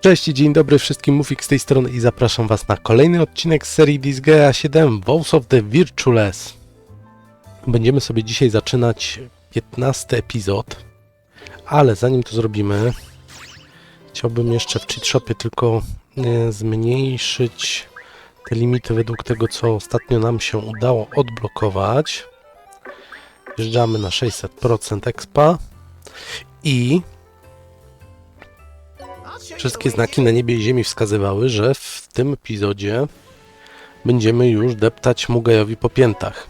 Cześć i dzień dobry wszystkim, Mufik z tej strony i zapraszam was na kolejny odcinek z serii Disgaea 7 Vows of the Virtueless. Będziemy sobie dzisiaj zaczynać 15 epizod, ale zanim to zrobimy, chciałbym jeszcze w cheat shopie tylko e, zmniejszyć te limity według tego, co ostatnio nam się udało odblokować. Wjeżdżamy na 600% expa i Wszystkie znaki na niebie i ziemi wskazywały, że w tym epizodzie będziemy już deptać Mugajowi po piętach.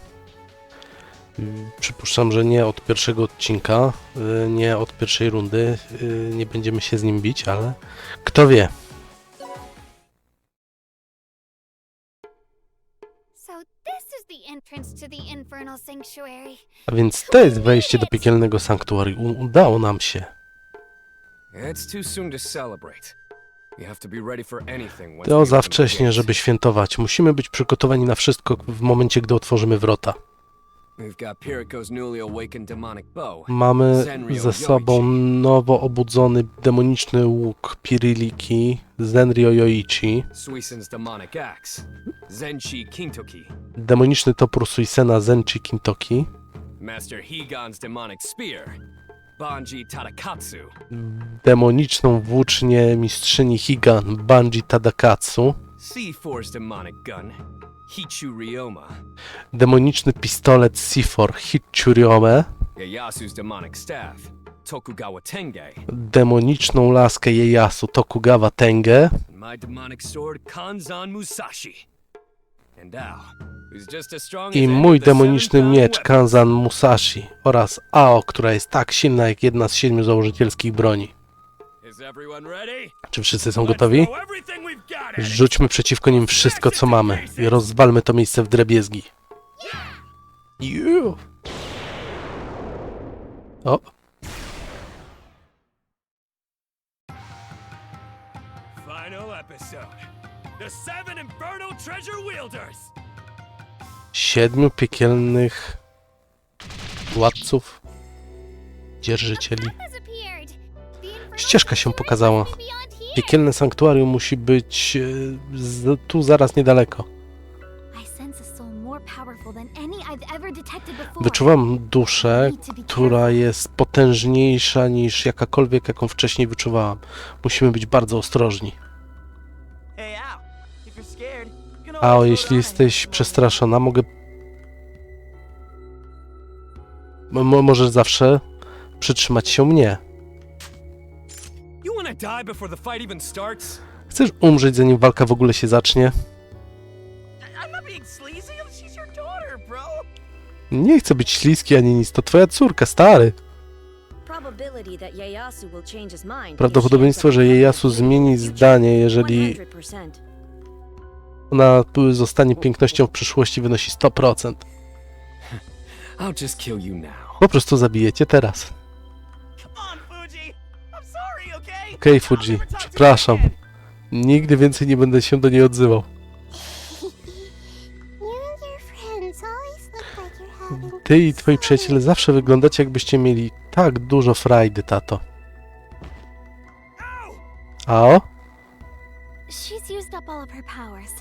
Przypuszczam, że nie od pierwszego odcinka, y, nie od pierwszej rundy, y, nie będziemy się z nim bić, ale kto wie. A więc to jest wejście do piekielnego sanktuarium. Udało nam się. It's too soon to celebrate. You have to be ready for anything To za wcześnie, żeby świętować. Musimy być przygotowani na wszystko w momencie, gdy otworzymy wrota. We've got Piriko's newly awakened demonic bow. Mamy ze sobą nowo obudzony demoniczny łuk Piriliki Zenryo Yoichi, Suisen's demonic axe. Zenshi Kintoki. demoniczny topór Suisena Zenchi Kintoki, Master Higan's demonic spear. Banji Tadakatsu. demoniczną włócznię mistrzyni Higan Banji Tadakatsu, Sea Force demonic gun. Hichu Ryoma. demoniczny pistolet Sifor Hichuryome, Yayasu's demonic staff. Tokugawa Tenge. demoniczną laskę Ieyasu Tokugawa Tenge, my demonic sword Kanzan Musashi. And Ao, i mój demoniczny miecz Kanzan Musashi oraz Ao, która jest tak silna jak jedna z siedmiu założycielskich broni. Czy wszyscy są gotowi? Rzućmy przeciwko nim wszystko, co mamy i rozwalmy to miejsce w drebiezgi. Ju. O, Final episode. The seven infernal treasure wielders. Siedmiu piekielnych władców, dzierżycieli. Ścieżka się pokazała. Piekielne sanktuarium musi być e, tu zaraz niedaleko. Wyczuwam duszę, która jest potężniejsza niż jakakolwiek, jaką wcześniej wyczuwałam. Musimy być bardzo ostrożni. A o, jeśli jesteś przestraszona, mogę. Mo- mo- możesz zawsze przytrzymać się mnie. Chcesz umrzeć, zanim walka w ogóle się zacznie? Nie chcę być śliski ani nic, to twoja córka, stary. Prawdopodobieństwo, że Ieyasu zmieni zdanie, jeżeli 100%. Ona zostanie pięknością w przyszłości, wynosi 100%. I'll just kill you now. Po prostu zabijecie teraz. Okay? Okej, I'll Fuji, przepraszam. Nigdy więcej nie będę się do niej odzywał. Ty i twoi przyjaciele zawsze wyglądacie, jakbyście mieli tak dużo frajdy, tato. A o? She's used up all of her powers.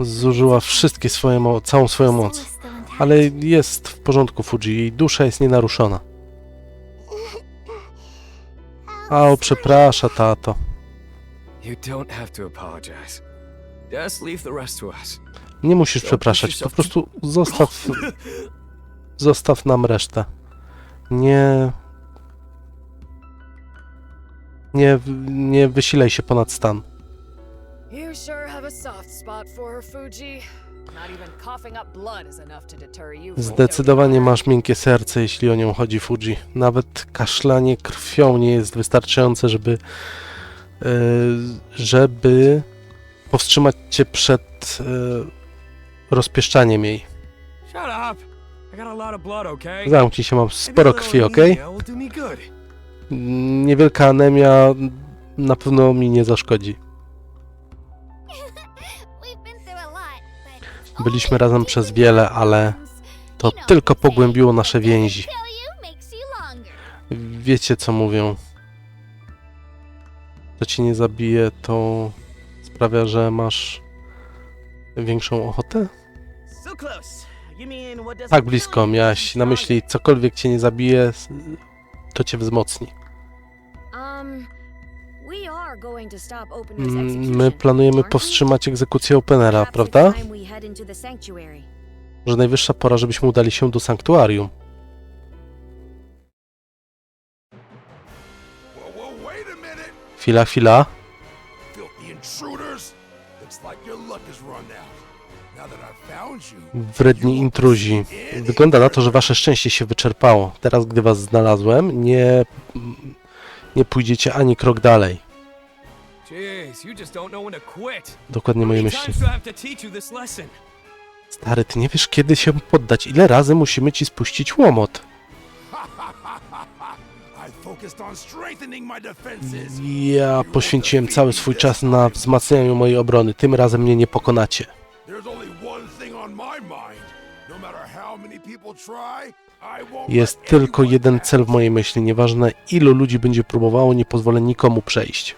Zużyła wszystkie swoje mo- całą swoją moc. Ale jest w porządku, Fuji. Jej dusza jest nienaruszona. A o, przeprasza, tato. You don't have to apologize. Just leave the rest to us. Nie musisz przepraszać, po prostu zostaw... Zostaw nam resztę. Nie... Nie, nie wysilaj się ponad stan. You sure have a soft spot for her, Fuji. Not even coughing up blood is enough to deter you from Zdecydowanie masz miękkie serce, jeśli o nią chodzi, Fuji. Nawet kaszlanie krwią nie jest wystarczające, żeby... e, żeby powstrzymać cię przed e, rozpieszczaniem jej. Shut up! I got a lot of blood, okay? Zamknij się, mam sporo krwi, good. Niewielka anemia na pewno mi nie zaszkodzi. Byliśmy razem przez wiele, ale to tylko pogłębiło nasze więzi. Wiecie co mówią. to cię nie zabije, to sprawia, że masz większą ochotę? Tak blisko, miałaś na myśli cokolwiek cię nie zabije, to cię wzmocni. Um, My planujemy powstrzymać egzekucję Openera, prawda? Że najwyższa pora, żebyśmy udali się do sanktuarium. Chwila, chwila. Wredni intruzi. Wygląda na to, że wasze szczęście się wyczerpało. Teraz, gdy was znalazłem, nie, nie pójdziecie ani krok dalej. Jeez, you just don't know when to quit. Dokładnie moje myśli. Stary, ty nie wiesz, kiedy się poddać. Ile razy musimy ci spuścić łomot? Ja poświęciłem cały swój czas na wzmacnianiu mojej obrony. Tym razem mnie nie pokonacie. Jest tylko jeden cel w mojej myśli. Nieważne ilu ludzi będzie próbowało, nie pozwolę nikomu przejść.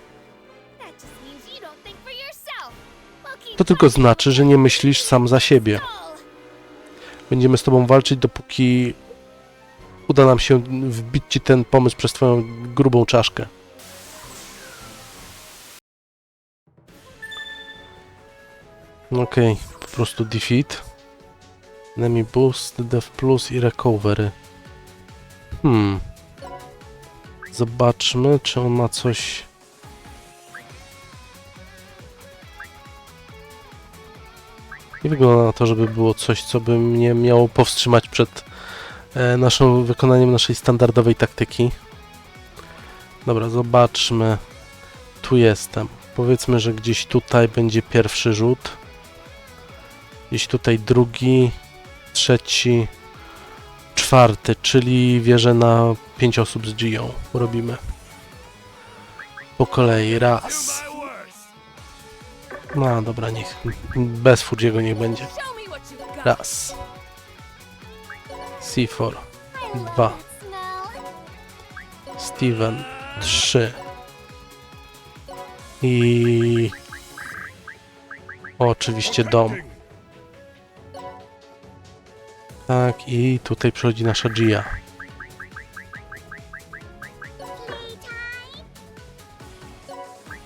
To tylko znaczy, że nie myślisz sam za siebie. Będziemy z tobą walczyć, dopóki uda nam się wbić ci ten pomysł przez twoją grubą czaszkę. Okej, po prostu defeat. Enemy boost, def plus i recovery. Hmm. Zobaczmy, czy on ma coś... Nie wygląda na to, żeby było coś, co by mnie miało powstrzymać przed e, wykonaniem naszej standardowej taktyki. Dobra, zobaczmy. Tu jestem. Powiedzmy, że gdzieś tutaj będzie pierwszy rzut. Gdzieś tutaj drugi, trzeci, czwarty, czyli wieżę na pięć osób z Gio robimy. Po kolei, raz. No dobra, niech bez Fujiego niech będzie. Raz. C4. I love Dwa. Steven. Trzy. I... Oczywiście dom. Tak, i tutaj przychodzi nasza Gia.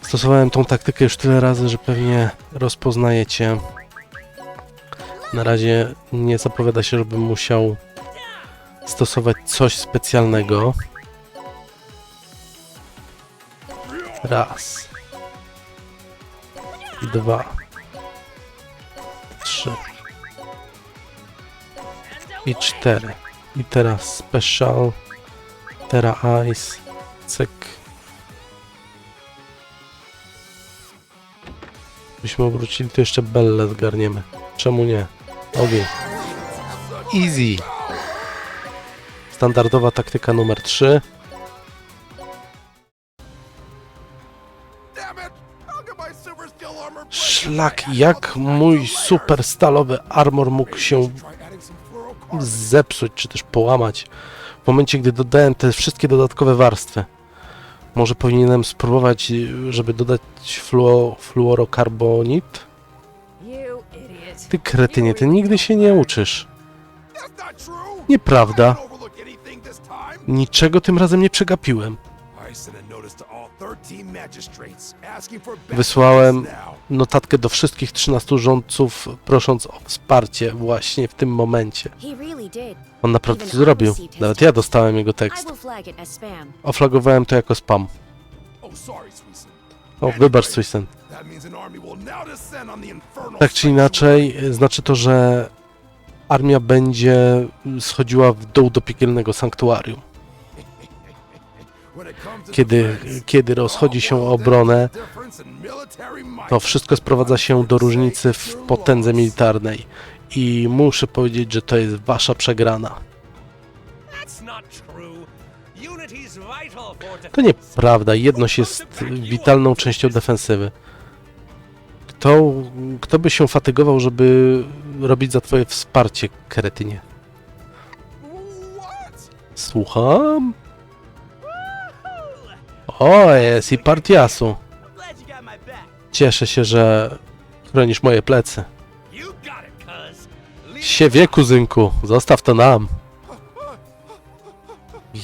Stosowałem tą taktykę już tyle razy, że pewnie rozpoznajecie. Na razie nie zapowiada się, żebym musiał stosować coś specjalnego. Raz. I dwa. Trzy. I cztery. I teraz special. Tera ice. Cyk. Byśmy obrócili, to jeszcze Belle zgarniemy. Czemu nie? Ogień. Easy. Standardowa taktyka numer 3. Damn it! How come my super steel armor break Szlak, jak mój super stalowy armor mógł się zepsuć, czy też połamać w momencie, gdy dodałem te wszystkie dodatkowe warstwy. Może powinienem spróbować, żeby dodać fluo, fluorokarbonit? Ty kretynie, ty nigdy się nie uczysz. Nieprawda. Niczego tym razem nie przegapiłem. Wysłałem notatkę do wszystkich 13 rządców, prosząc o wsparcie właśnie w tym momencie. On naprawdę to zrobił. Nawet ja dostałem jego tekst. Oflagowałem to jako spam. Oh. O, wybacz, Swisten. Tak czy inaczej, znaczy to, że armia będzie schodziła w dół do piekielnego sanktuarium. Kiedy, kiedy rozchodzi się o obronę, to wszystko sprowadza się do różnicy w potędze militarnej. I muszę powiedzieć, że to jest wasza przegrana. To nieprawda, jedność jest witalną częścią defensywy. Kto, kto by się fatygował, żeby robić za twoje wsparcie, kretynie? Słucham? O, jest i partiasu. Cieszę się, że chronisz moje plecy. Siewie, kuzynku, zostaw to nam.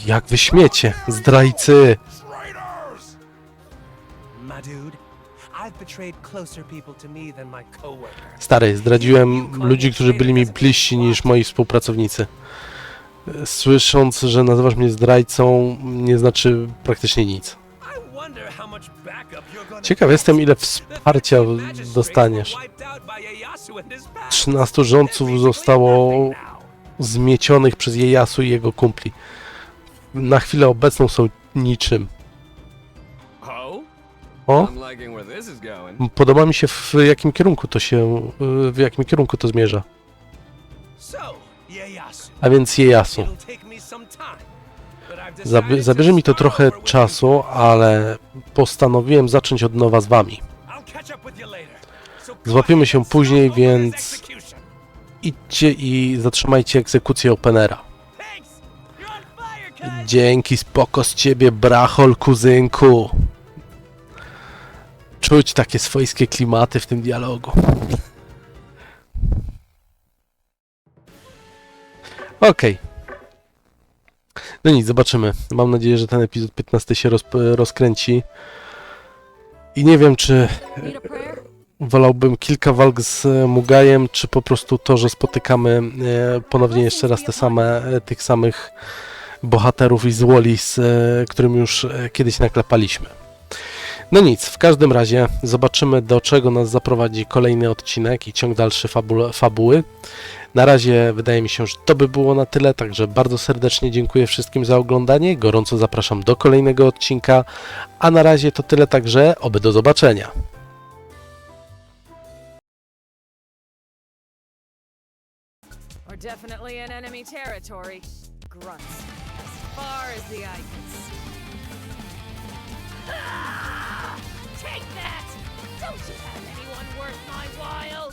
Jak wy śmiecie, zdrajcy. Stary, zdradziłem ludzi, którzy byli mi bliżsi niż moi współpracownicy. Słysząc, że nazywasz mnie zdrajcą, nie znaczy praktycznie nic. Ciekaw jestem, ile wsparcia dostaniesz. 13 rządców zostało zmiecionych przez Iejasu i jego kumpli. Na chwilę obecną są niczym. Oh? O, podoba mi się w jakim kierunku to się, w jakim kierunku to zmierza. A więc Iejasu. Zabierze mi to trochę czasu, ale postanowiłem zacząć od nowa z wami. Złapiemy się później, więc-. Idźcie i zatrzymajcie egzekucję Openera. Dzięki, spoko z ciebie, brachol, kuzynku. Czuć takie swojskie klimaty w tym dialogu. Okej. No nic, zobaczymy. Mam nadzieję, że ten epizod 15 się roz, rozkręci. I nie wiem, czy wolałbym kilka walk z e, Mugajem, czy po prostu to, że spotykamy e, ponownie jeszcze raz te same, e, tych samych bohaterów i złoli, z którym już kiedyś naklepaliśmy. No nic, w każdym razie zobaczymy do czego nas zaprowadzi kolejny odcinek i ciąg dalszy fabu fabuły. Na razie wydaje mi się, że to by było na tyle, także bardzo serdecznie dziękuję wszystkim za oglądanie, gorąco zapraszam do kolejnego odcinka, a na razie to tyle także, oby do zobaczenia. Take that! Don't you have anyone worth my while?